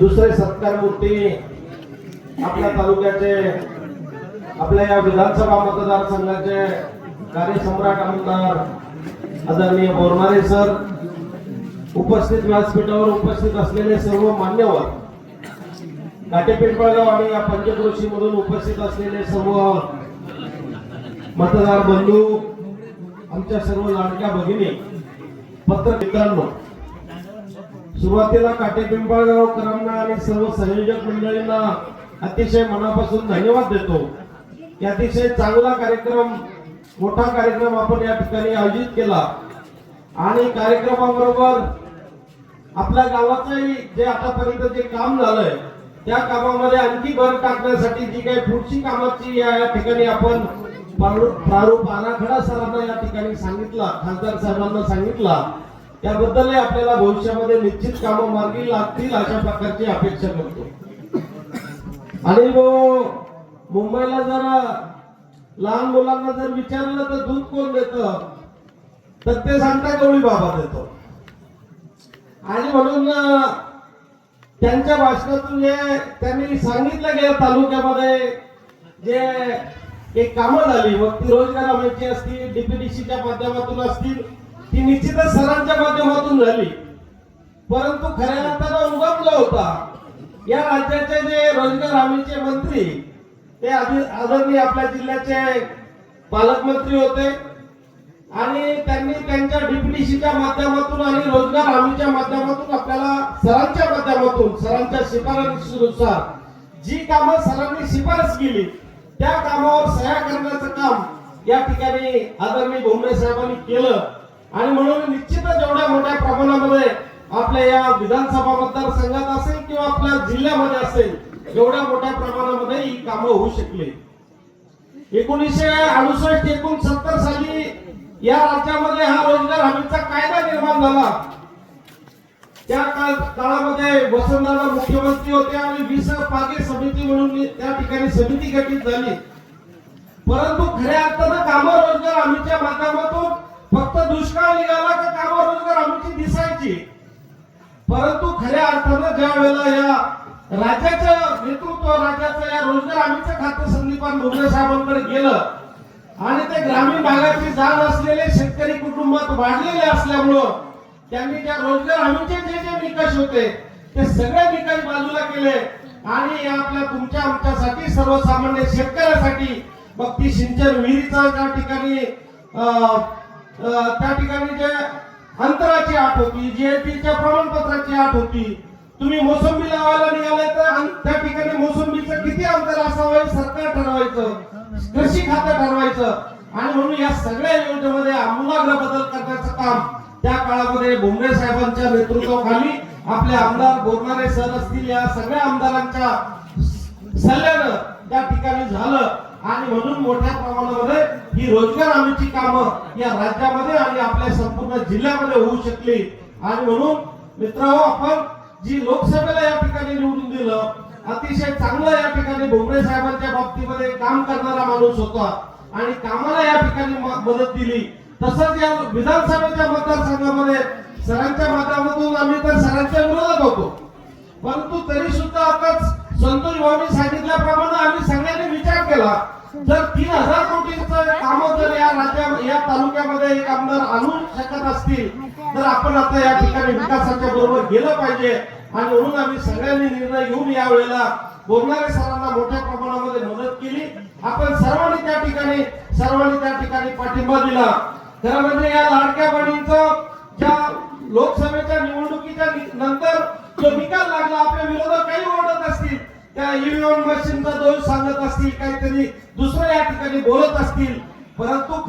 दुसरे सत्कार मूर्ती आपल्या तालुक्याचे आपल्या या विधानसभा मतदारसंघाचे कार्यसम्राट आमदार आदरणीय बोरमारे सर उपस्थित व्यासपीठावर उपस्थित असलेले सर्व मान्यवर काटे पिंपळगाव आणि या पंचकृषी मधून उपस्थित असलेले सर्व मतदार बंधू आमच्या सर्व लाडक्या भगिनी पत्र मित्रांनो सुरुवातीला काटे पिंपळगावकरांना आणि सर्व संयोजक मंडळींना अतिशय मनापासून धन्यवाद देतो. की अतिशय चांगला कार्यक्रम मोठा कार्यक्रम आपण या ठिकाणी आयोजित केला. आणि कार्यक्रमाबरोबर आपल्या गावाचंही जे आतापर्यंत जे काम झालंय त्या कामामध्ये आणखी भर टाकण्यासाठी जी काही पुढची कामाची या ठिकाणी आपण प्रारूप आराखडा सरांना या ठिकाणी सांगितला खासदार साहेबांना सांगितला. त्याबद्दलही आपल्याला भविष्यामध्ये निश्चित कामं मार्गी लागतील अशा प्रकारची अपेक्षा करतो. आणि हो, मुंबईला जर लहान मुलांना जर विचारलं तर दूध कोण देत? तर ते सांगता गवळी बाबा देतो. आणि म्हणून त्यांच्या भाषणातून जे त्यांनी सांगितलं गेलं तालुक्यामध्ये जे एक कामं झाली मग ती रोजगार हमीची असतील डीपीडीसीच्या माध्यमातून असतील ती निश्चितच सरांच्या माध्यमातून झाली. परंतु खऱ्या अर्थानं उगमला होता. या राज्याचे जे रोजगार हमीचे मंत्री ते आधी आदरणीय आपल्या जिल्ह्याचे पालकमंत्री होते. आणि त्यांनी त्यांच्या डीपीडीसीच्या माध्यमातून आणि रोजगार हमीच्या माध्यमातून आपल्याला सरांच्या माध्यमातून सरांच्या शिफारशीनुसार जी कामं सरांनी शिफारस केली त्या कामावर सह्या करण्याचं काम या ठिकाणी आदरणीय भोमरे साहेबांनी केलं. आणि म्हणून निश्चितच एवढ्या मोठ्या प्रमाणामध्ये आपल्या या विधानसभा मतदारसंघात असेल किंवा आपल्या जिल्ह्यामध्ये असेल एवढ्या मोठ्या प्रमाणामध्ये ही कामं होऊ शकली. एकोणीसशे अडुसष्ट एकोणसत्तर साली या राज्यामध्ये हा रोजगार हमीचा कायदा निर्माण झाला. त्या काळामध्ये वसंतदादा मुख्यमंत्री होते आणि वीस पागे समिती म्हणून त्या ठिकाणी समिती गठीत झाली. परंतु खऱ्या अर्थानं कामं रोजगार हमीच्या माध्यमातून फक्त दुष्काळ निघाला का कामं रोजगार आमची दिसायची? परंतु खऱ्या अर्थानं ज्या वेळेला या राज्याचं नेतृत्व राज्याचं या रोजगार हमीचं खातं संदीपान भोगले साहेबांकडे गेलं आणि ते ग्रामीण भागाची जाण असलेले शेतकरी कुटुंबात वाढलेले असल्यामुळं त्यांनी त्या रोजगार हमीचे जे जे निकष होते ते सगळे निकष बाजूला केले आणि या आपल्या तुमच्या आमच्यासाठी सर्वसामान्य शेतकऱ्यासाठी मग ती सिंचन विहिरीचा त्या ठिकाणी अं, त्या ठिकाणी जे अंतराची आठ होती जीएसटीच्या प्रमाणपत्राची आठ होती तुम्ही मोसंबी लावायला निघाले तर त्या ठिकाणी मोसंबीचं किती अंतर असावं सरकार ठरवायचं कृषी खातं ठरवायचं. आणि म्हणून या सगळ्या योजनेमध्ये आमूलाग्र बदल करण्याचं काम त्या काळामध्ये भुमरे साहेबांच्या नेतृत्वाखाली आपले आमदार बोरणारे सर असतील या सगळ्या आमदारांच्या सल्ल्यानं त्या ठिकाणी झालं. आणि म्हणून मोठ्या प्रमाणावर ही रोजगार हमीची कामं या राज्यामध्ये आणि आपल्या संपूर्ण जिल्ह्यामध्ये होऊ शकली. आणि म्हणून मित्र हो, आपण जी लोकसभेला या ठिकाणी निवडून दिलं अतिशय चांगलं या ठिकाणी भुमरे साहेबांच्या बाबतीमध्ये काम करणारा माणूस होता. आणि कामाला या ठिकाणी मदत दिली. तसंच या विधानसभेच्या मतदारसंघामध्ये सरांच्या माध्यमातून आम्ही तर सरांच्या विरोधात होतो. परंतु तरी सुद्धा आताच संतोष भाऊनी सांगितल्याप्रमाणे आम्ही सगळ्यांनी विचार केला जर तीन हजार कोटी कामं जर या राज्या या तालुक्यामध्ये एक आमदार आणू शकत असतील तर आपण आता या ठिकाणी विकासाच्या बरोबर गेलं पाहिजे. आणि म्हणून आम्ही सगळ्यांनी निर्णय घेऊन या वेळेला बोलणारे सरांना मोठ्या प्रमाणामध्ये मदत केली. आपण सर्वांनी त्या ठिकाणी सर्वांनी त्या ठिकाणी पाठिंबा दिला. खरं म्हणजे या लाडक्या बहिणींचं ज्या लोकसभेच्या निवडणुकीच्या नंतर जो निकाल लागला आपल्या विरोधात काही ओरडत असतील. त्या ईव्हीएम मशीनचा दोष सांगत असतील काहीतरी दुसरं या ठिकाणी बोलत असतील. परंतु